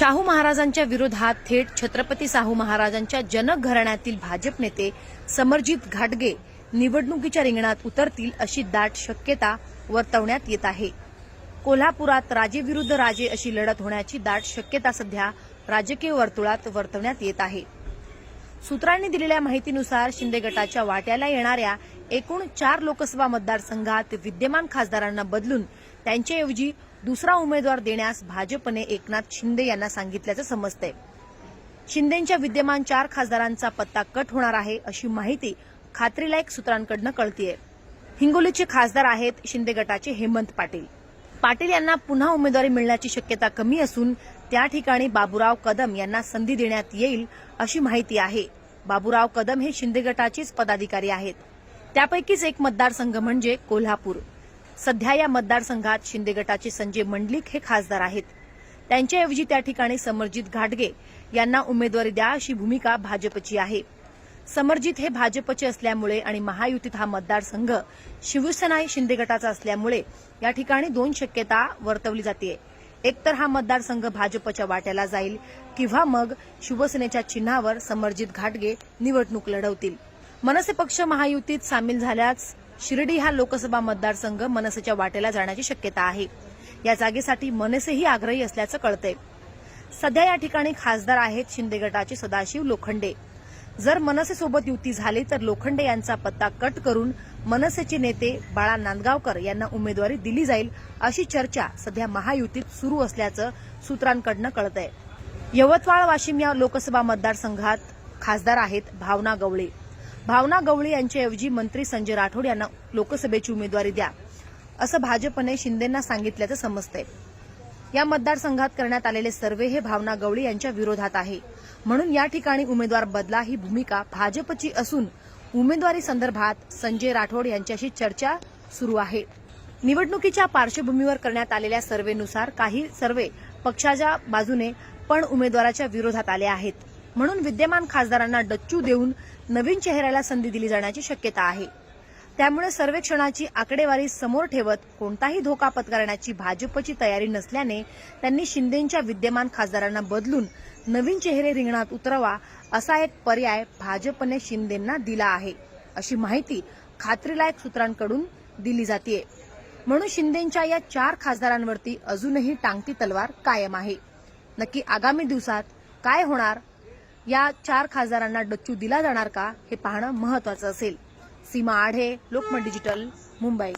शाहू महाराजांच्या विरोधात थेट छत्रपती शाहू महाराजांच्या जनक घराण्यातील भाजप नेते समरजित घाटगे निवडणुकीच्या रिंगणात उतरतील अशी दाट शक्यता वर्तवण्यात येत आहे. कोल्हापुरात राजे विरुद्ध राजे अशी लढत होण्याची दाट शक्यता सध्या राजकीय वर्तुळात वर्तवण्यात येत आहे. सूत्रांनी दिलेल्या माहितीनुसार शिंदे गटाच्या वाट्याला येणाऱ्या एकूण चार लोकसभा मतदारसंघात विद्यमान खासदारांना बदलून त्यांच्याऐवजी दुसरा उमेदवार देण्यास भाजपने एकनाथ शिंदे यांना सांगितल्याचं समजतंय. शिंदेच्या विद्यमान चार खासदारांचा पत्ता कट होणार आहे अशी माहिती खात्रीलायक सूत्रांकडनं कळतीये. हिंगोलीचे खासदार आहेत शिंदे गटाचे हेमंत पाटील. पाटील यांना पुन्हा उमेदवारी मिळण्याची शक्यता कमी असून त्या ठिकाणी बाबुराव कदम यांना संधी देण्यात येईल अशी माहिती आहे. बाबुराव कदम हे शिंदे गटाचेच पदाधिकारी आहेत. त्यापैकीच एक मतदारसंघ म्हणजे कोल्हापूर. सध्या या मतदारसंघात शिंदे गटाचे संजय मंडलिक हे खासदार आहेत. त्यांच्याऐवजी त्या ठिकाणी समरजित घाटगे यांना उमेदवारी द्या अशी भूमिका भाजपची आहे. समरजित हे भाजपचे असल्यामुळे आणि महायुतीत हा मतदारसंघ शिवसेना शिंदे गटाचा असल्यामुळे या ठिकाणी दोन शक्यता वर्तवली जाते एकतर हा मतदारसंघ भाजपच्या वाट्याला जाईल किंवा मग शिवसेनेच्या चिन्हावर समरजित घाटगे निवडणूक लढवतील. मनसे पक्ष महायुतीत सामील झाल्यास शिर्डी हा लोकसभा मतदारसंघ मनसेच्या वाटेला जाण्याची शक्यता आहे. या जागेसाठी मनसेही आग्रही असल्याचं कळतंय. सध्या या ठिकाणी खासदार आहेत शिंदे गटाचे सदाशिव लोखंडे. जर मनसेसोबत युती झाली तर लोखंडे यांचा पत्ता कट करून मनसेचे नेते बाळा नांदगावकर यांना उमेदवारी दिली जाईल अशी चर्चा सध्या महायुतीत सुरू असल्याचं सूत्रांकडनं कळतंय. यवतमाळ वाशिम या लोकसभा मतदारसंघात खासदार आहेत भावना गवळे. भावना गवळी यांच्याऐवजी मंत्री संजय राठोड यांना लोकसभेची उमेदवारी द्या असं भाजपने शिंदेंना सांगितल्याचं समजतंय. या मतदारसंघात करण्यात आलेले सर्वे हे भावना गवळी यांच्या विरोधात आहे. म्हणून या ठिकाणी उमेदवार बदला ही भूमिका भाजपची असून उमेदवारी संदर्भात संजय राठोड यांच्याशी चर्चा सुरू आहे. निवडणुकीच्या पार्श्वभूमीवर करण्यात आलेल्या सर्वेनुसार काही सर्वे पक्षाच्या बाजूने पण उमेदवाराच्या विरोधात आले आहेत. म्हणून विद्यमान खासदारांना डच्चू देऊन नवीन चेहऱ्याला संधी दिली जाण्याची शक्यता आहे. त्यामुळे सर्वेक्षणाची आकडेवारी समोर ठेवत कोणताही धोका पत्करण्याची भाजपची तयारी नसल्याने त्यांनी शिंदेच्या विद्यमान खासदारांना बदलून नवीन चेहरे रिंगणात उतरवा असा एक पर्याय भाजपने शिंदेंना दिला आहे अशी माहिती खात्रीलायक सूत्रांकडून दिली जाते म्हणून शिंदेच्या या चार खासदारांवरती अजूनही टांगती तलवार कायम आहे. नक्की आगामी दिवसात काय होणार या चार खासदारांना डच्चू दिला जाणार का हे पाहणं महत्वाचं असेल. सीमा आढे लोकमत डिजिटल मुंबई.